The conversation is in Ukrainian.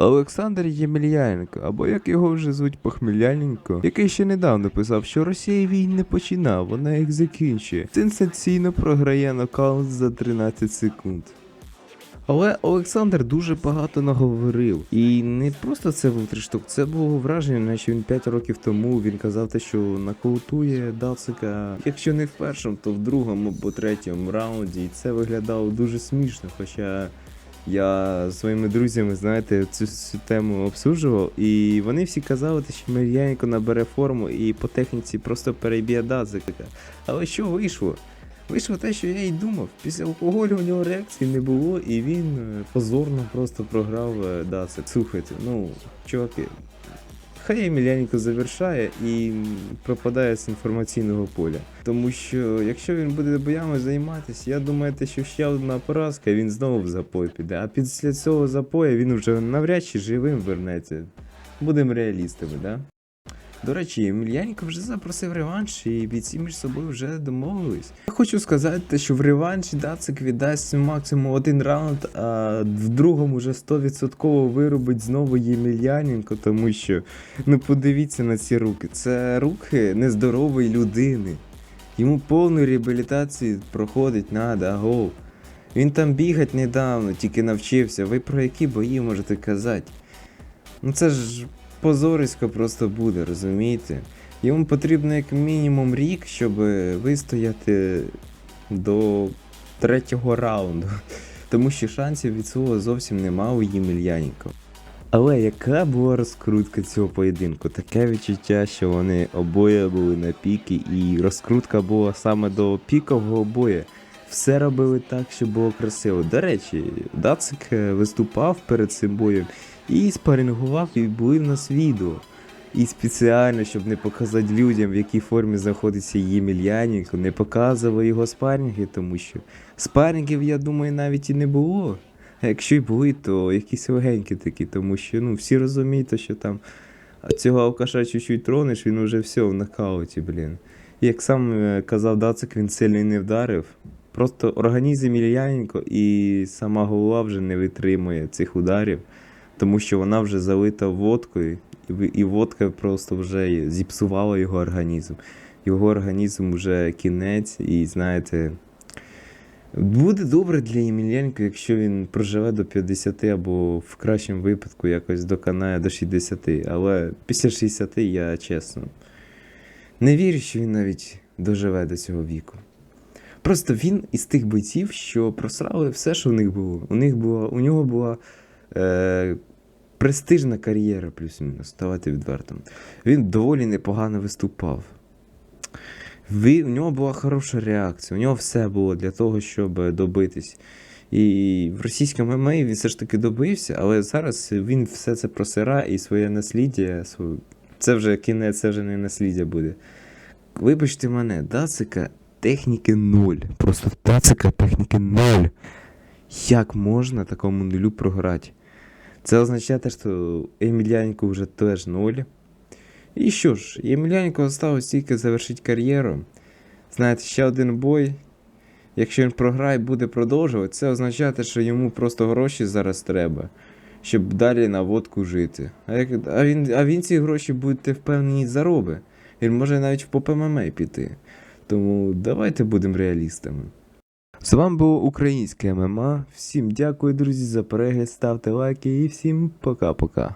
Олександр Ємельяненко, або як його вже звуть Похміляненко, який ще недавно писав, що Росія війн не починає, вона їх закінчує. Сенсаційно програє нокаут за 13 секунд. Але Олександр дуже багато наговорив. І не просто це був трешток, це було враження, наче він 5 років тому він казав те, що нокаутує Дацика, якщо не в першому, то в другому або третьому раунді. І це виглядало дуже смішно. Хоча я своїми друзями, знаєте, цю, цю тему обсуджував, і вони всі казали, що Мар'яненко набере форму і по техніці просто переб'є дазика. Але що вийшло? Вийшло те, що я й думав. Після алкоголю у нього реакції не було, і він е, позорно просто програв Дасик. Дацик. Слухайте, ну, чуваки, хай Емельяненко завершає і пропадає з інформаційного поля. Тому що якщо він буде боями займатися, я думаю, що ще одна поразка, він знову в запой піде. А після цього запою він вже навряд чи живим вернеться. Будемо реалістами, да? До речі, Емельяненко вже запросив реванш, і бійці між собою вже домовились. Я хочу сказати, що в реванші Дацик віддасть максимум один раунд, а в другому вже 100% виробить знову Ємельяненко, тому що ну подивіться на ці руки. Це руки нездорової людини. Йому повну реабілітацію проходить надо, агов. Він там бігать недавно, тільки навчився. Ви про які бої можете казати? Ну це ж позорисько просто буде, розумієте? Йому потрібно як мінімум рік, щоб вистояти до третього раунду. Тому що шансів від цього зовсім нема у Ємельяненко. Але яка була розкрутка цього поєдинку? Таке відчуття, що вони обоє були на піки, і розкрутка була саме до пікового бою. Все робили так, щоб було красиво. До речі, Дацик е, виступав перед цим боєм і спарингував, і були в нас відео. І спеціально, щоб не показати людям, в якій формі знаходиться Ємельяненко, не показували його спарринги, тому що спаррингів, я думаю, навіть і не було. А якщо й були, то якісь легенькі такі, тому що ну, всі розуміють, що там цього алкаша чуть-чуть тронеш, він вже все в нокауті, блін. Як сам е, казав Дацик, він сильно не вдарив. Просто організм Ільяненко і сама голова вже не витримує цих ударів, тому що вона вже залита водкою, і водка просто вже зіпсувала його організм. Його організм вже кінець, і знаєте. Буде добре для Ємельяненка, якщо він проживе до 50 або в кращому випадку якось доконає до 60. Але після 60 я чесно не вірю, що він навіть доживе до цього віку. Просто він із тих бойців, що просрали все, що у них було. У них була, у нього була е, престижна кар'єра, плюс-мінус, ставати відвертим. Він доволі непогано виступав. Ви, у нього була хороша реакція, у нього все було для того, щоб добитись. І в російському ММА він все ж таки добився, але зараз він все це просирає і своє насліддя, це вже кінець, це вже не насліддя буде. Вибачте мене, Дацика техніки нуль. Просто Дацика техніки нуль. Як можна такому нулю програти? Це означає, що Емельяненко вже теж нуль. І що ж, Ємельяненко залишилось тільки завершити кар'єру. Знаєте, ще один бой. Якщо він програє, буде продовжувати, це означає, що йому просто гроші зараз треба, щоб далі на водку жити. А, як, а, він, а він ці гроші будете впевнені зароби. Він може навіть в по ММА піти. Тому давайте будемо реалістами. З вами було українське ММА. Всім дякую, друзі, за перегляд, ставте лайки і всім пока-пока.